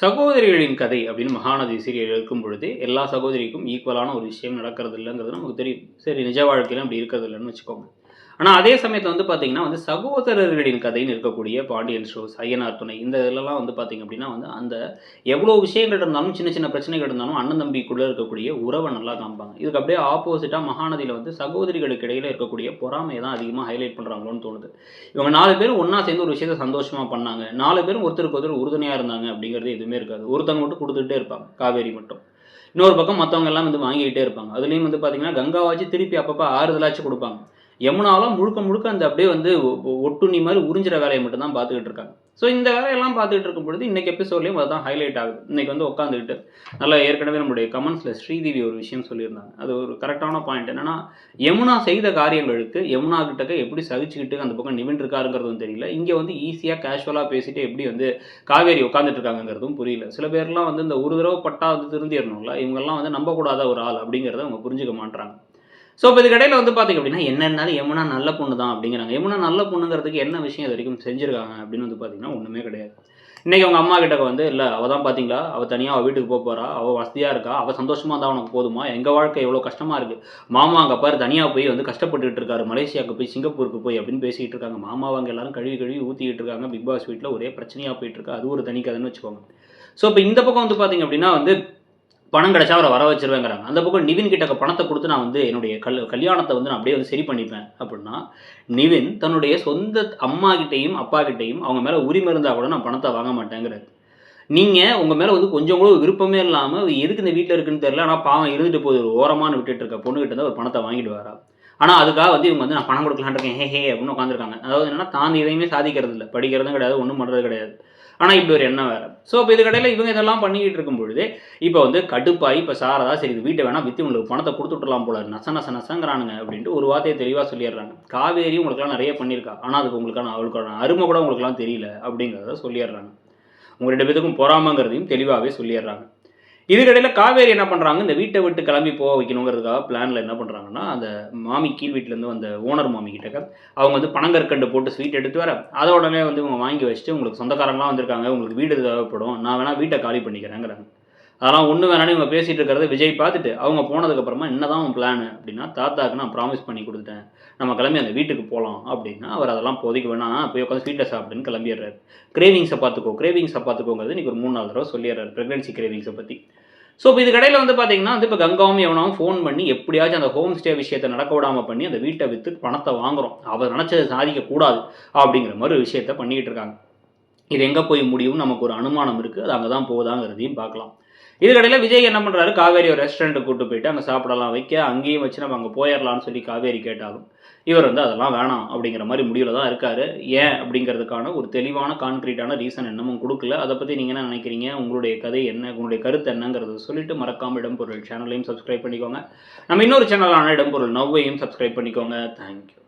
சகோதரிகளின் கதை அப்படின்னு மகாநதி சீரியல் இருக்கும் பொழுது எல்லா சகோதரிக்கும் ஈக்குவலான ஒரு விஷயம் நடக்கிறது இல்லைங்கிறது நமக்கு தெரியும். சரி நிஜ வாழ்க்கையில அப்படி இருக்கிறது இல்லைன்னு வச்சுக்கோங்க. ஆனால் அதே சமயத்தில் வந்து பார்த்தீங்கன்னா வந்து சகோதரர்களின் கதைன்னு இருக்கக்கூடிய பாண்டியன் ஷோஸ் ஐயனார் துணை இந்த இதெல்லாம் வந்து பார்த்தீங்க அப்படின்னா வந்து அந்த எவ்வளோ விஷயங்கள் இருந்தாலும் சின்ன சின்ன பிரச்சனைகள் இருந்தாலும் அண்ணன் தம்பிக்குள்ளே இருக்கக்கூடிய உறவை நல்லா காமிப்பாங்க. இதுக்கு அப்படியே ஆப்போசிட்டாக மகாநதியில் வந்து சகோதரிகளுக்கு இடையில் இருக்கக்கூடிய பொறாமையை தான் அதிகமாக ஹைலைட் பண்ணுறாங்களோன்னு தோணுது. இவங்க நாலு பேரும் ஒன்றா சேர்ந்து ஒரு விஷயத்தை சந்தோஷமாக பண்ணாங்க. நாலு பேரும் ஒருத்தருக்கு ஒருத்தர் உறுதுணையாக இருந்தாங்க அப்படிங்கிறது எதுவுமே இருக்காது. ஒருத்தவங்க மட்டும் கொடுத்துட்டே இருப்பாங்க. காவேரி மட்டும். இன்னொரு பக்கம் மற்றவங்க எல்லாம் வந்து வாங்கிக்கிட்டே இருப்பாங்க. அதுலேயும் வந்து பார்த்தீங்கன்னா கங்காவாச்சு திருப்பி அப்பப்போ ஆறுதலாச்சும் கொடுப்பாங்க. யமுனாலாம் முழுக்க முழுக்க அந்த அப்படியே வந்து ஒ- ஒட்டுண்ணி மாதிரி உறிஞ்சிற வேலையை மட்டும் தான் பார்த்துக்கிட்டு இருக்காங்க. ஸோ இந்த வேலையெல்லாம் பார்த்துக்கிட்டு இருக்கும் பொழுது இன்றைக்கி எபிசோட்லேயும் அதுதான் ஹைலைட் ஆகுது. இன்றைக்கி வந்து உட்காந்துக்கிட்டு நல்லா ஏற்கனவே நம்முடைய கமெண்ட்ஸில் ஸ்ரீதேவி ஒரு விஷயம் சொல்லியிருந்தாங்க. அது ஒரு கரெக்டான பாயிண்ட் என்னன்னா யமுனா செய்த காரியங்களுக்கு யமுனா கிட்டக்க எப்படி சகிச்சுக்கிட்டு அந்த பக்கம் நிவின்றிருக்காருங்கிறதும் தெரியல. இங்கே வந்து ஈஸியாக கேஷுவலாக பேசிட்டு எப்படி வந்து காவேரி உட்காந்துட்ருக்காங்கிறதும் புரியல. சில பேர்லாம் வந்து இந்த ஒரு தடவை பட்டா வந்து திருந்திடணும்ல இவங்கெல்லாம் வந்து நம்பக்கூடாத ஒரு ஆள் அப்படிங்கிறத அவங்க புரிஞ்சுக்க மாட்றாங்க. ஸோ இப்போ இதுக்கடையில் வந்து பார்த்தீங்க அப்படின்னா என்ன இருந்தாலும் யமுனா நல்ல பொண்ணு தான் அப்படிங்கிறாங்க. யமுனா நல்ல பொண்ணுங்கிறதுக்கு என்ன விஷயம் இது வரைக்கும் செஞ்சுருக்காங்க அப்படின்னு வந்து பார்த்தீங்கன்னா ஒன்றுமே கிடையாது. இன்றைக்கி அவங்க அம்மா கிட்ட வந்து இல்லை அவள் தான் பார்த்தீங்களா அவள் தனியாக அவள் வீட்டுக்கு போக போகிறா அவள் வசதியாக இருக்கா? அவள் சந்தோஷமாக தான் உனக்கு போதுமா? எங்கள் வாழ்க்கை எவ்வளோ கஷ்டமாக இருக்குது மாமா அங்கே பாரு தனியாக போய் வந்து கஷ்டப்பட்டுட்டு இருக்காரு. மலேசியாவுக்கு போய் சிங்கப்பூருக்கு போய் அப்படின்னு பேசிக்கிட்டு இருக்காங்க. மாமாவை அங்கே எல்லாரும் கழுவி கழுவி ஊற்றிக்கிட்டு இருக்காங்க. பிக் பாஸ் வீட்டில் ஒரே பிரச்சனையாக போயிட்டு இருக்கு. அது ஒரு தனி கதைன்னு வச்சுக்கோங்க. ஸோ இப்போ இந்த பக்கம் வந்து பார்த்தீங்க அப்படின்னா வந்து பணம் கிடைச்சா அவரை வர வச்சிருவேங்கிறாங்க. அந்த பக்கம் நிவின் கிட்ட பணத்தை கொடுத்து நான் வந்து என்னுடைய கல் கல்யாணத்தை வந்து நான் அப்படியே வந்து சரி பண்ணிப்பேன் அப்படின்னா நிவின் தன்னுடைய சொந்த அம்மா கிட்டேயும் அப்பா கிட்டேயும் அவங்க மேலே உரிமை இருந்தால் கூட நான் பணத்தை வாங்க மாட்டேங்கிறாரு. நீங்கள் உங்கள் மேலே வந்து கொஞ்சம் கூட விருப்பமே இல்லாமல் எதுக்கு இந்த வீட்டில் இருக்குன்னு தெரியல ஆனால் பாவம் இருந்துட்டு போகுது ஒரு ஓரமான விட்டுட்டு இருக்க பொண்ணுகிட்ட இருந்தால் ஒரு பணத்தை வாங்கிட்டு வரா ஆனால் அதுக்காக வந்து இவங்க வந்து நான் பணம் கொடுக்கலான்னு இருக்கேன் ஹே ஹே அப்படின்னு உட்காந்துருக்காங்க அதாவது என்னன்னா தான் எதையுமே சாதிக்கிறது இல்லை படிக்கிறதும் கிடையாது ஒன்றும் பண்ணுறது கிடையாது. ஆனால் இப்படி ஒரு எண்ணம் வேறு. ஸோ இப்போ இதுக்கடையில் இவங்க இதெல்லாம் பண்ணிக்கிட்டு இருக்கும் பொழுது இப்போ வந்து கடுப்பாகி இப்போ சாரதா சரி இது வீட்டை வேணால் விற்று உங்களுக்கு பணத்தை கொடுத்துட்டுலாம் போல நச நச நசங்கிறானுங்க அப்படின்ட்டு ஒரு வார்த்தையை தெளிவாக சொல்லிடுறாங்க. காவேரி உங்களுக்குலாம் நிறைய பண்ணியிருக்கா. ஆனால் அதுக்கு உங்களுக்கான அவளுக்கான அருமை கூட உங்களுக்குலாம் தெரியல அப்படிங்கிறத சொல்லிடுறாங்க. உங்கள் ரெண்டு பேத்துக்கும் பொறாமங்கிறதையும் தெளிவாகவே சொல்லிடுறாங்க. இதுக்கடையில் காவேரி என்ன பண்ணுறாங்க இந்த வீட்டை விட்டு கிளம்பி போக வைக்கணுங்கிறதுக்காக பிளானில் என்ன பண்ணுறாங்கன்னா அந்த மாமி கீழ் வீட்டிலேருந்து வந்த ஓனர் மாமி கிட்டக்க அவங்க வந்து பனங்கற்கண்டு போட்டு ஸ்வீட் எடுத்து வர அதை உடனே வந்து இவங்க வாங்கி வச்சுட்டு உங்களுக்கு சொந்தக்காரங்களாம் வந்திருக்காங்க உங்களுக்கு வீடு தேவைப்படும் நான் வேணால் வீட்டை காலி பண்ணிக்கிறேங்கிறாங்க. அதெல்லாம் ஒன்று வேணாலும் இவங்க பேசிகிட்டு இருக்கிறத விஜய் பார்த்துட்டு அவங்க போனதுக்கப்புறமா என்னதான் உன் பிளான் அப்படின்னா தாத்தாக்கு நான் ப்ராமிஸ் பண்ணி கொடுத்துட்டேன். நம்ம கிளம்பி அந்த வீட்டுக்கு போகலாம் அப்படின்னா அவர் அதெல்லாம் போதைக்கு வேணாம் போய் உட்காந்து ஸ்வீட்டை சாப்பிடுன்னு கிளம்பிடுறாரு. கிரேவிங்ஸை பார்த்துக்கோ கிரேவிங்ஸை பார்த்துக்கோங்கிறது இன்றைக்கி ஒரு மூணு நாலு தடவை சொல்லிடுறாரு. ப்ரெக்னென்சி கிரேவிங்ஸை பற்றி ஸோ இப்போ இது கடையில் வந்து பார்த்தீங்கன்னா வந்து இப்போ கங்காவும் எவனாவும் ஃபோன் பண்ணி எப்படியாச்சும் அந்த ஹோம் ஸ்டே விஷயத்தை நடக்க விடாமல் பண்ணி அந்த வீட்டை விற்று பணத்தை வாங்குறோம். அவர் நினச்சதை சாதிக்கக்கூடாது அப்படிங்கிற மாதிரி ஒரு விஷயத்த பண்ணிக்கிட்டு இருக்காங்க. இது எங்கே போய் முடியும் நமக்கு ஒரு அனுமானம் இருக்குது அது அங்கே தான் போகுதாங்கிறதையும் பார்க்கலாம். இதுக்கடையில் விஜய் என்ன பண்ணுறாரு காவேரி ஒரு ரெஸ்டாரண்ட்டுக்கு கூட்டு போயிட்டு அங்கே சாப்பிடலாம் வைக்க அங்கேயும் வச்சு நம்ம அங்கே போயிடலாம்னு சொல்லி காவேரி கேட்டாலும் இவர் வந்து அதெல்லாம் வேணாம் அப்படிங்கிற மாதிரி முடிவில் தான் இருக்கார். ஏன் அப்படிங்கிறதுக்கான ஒரு தெளிவான கான்க்ரீட்டான ரீசன் என்னமும் கொடுக்கல. அதை பற்றி நீங்கள் என்ன நினைக்கிறீங்க? உங்களுடைய கதை என்ன? உங்களுடைய கருத்து என்னங்கிறத சொல்லிட்டு மறக்காம இடம்பொருள் சேனலையும் சப்ஸ்கிரைப் பண்ணிக்கோங்க. நம்ம இன்னொரு சேனலான இடம்பொருள் நவ்வையும் சப்ஸ்கிரைப் பண்ணிக்கோங்க. தேங்க்யூ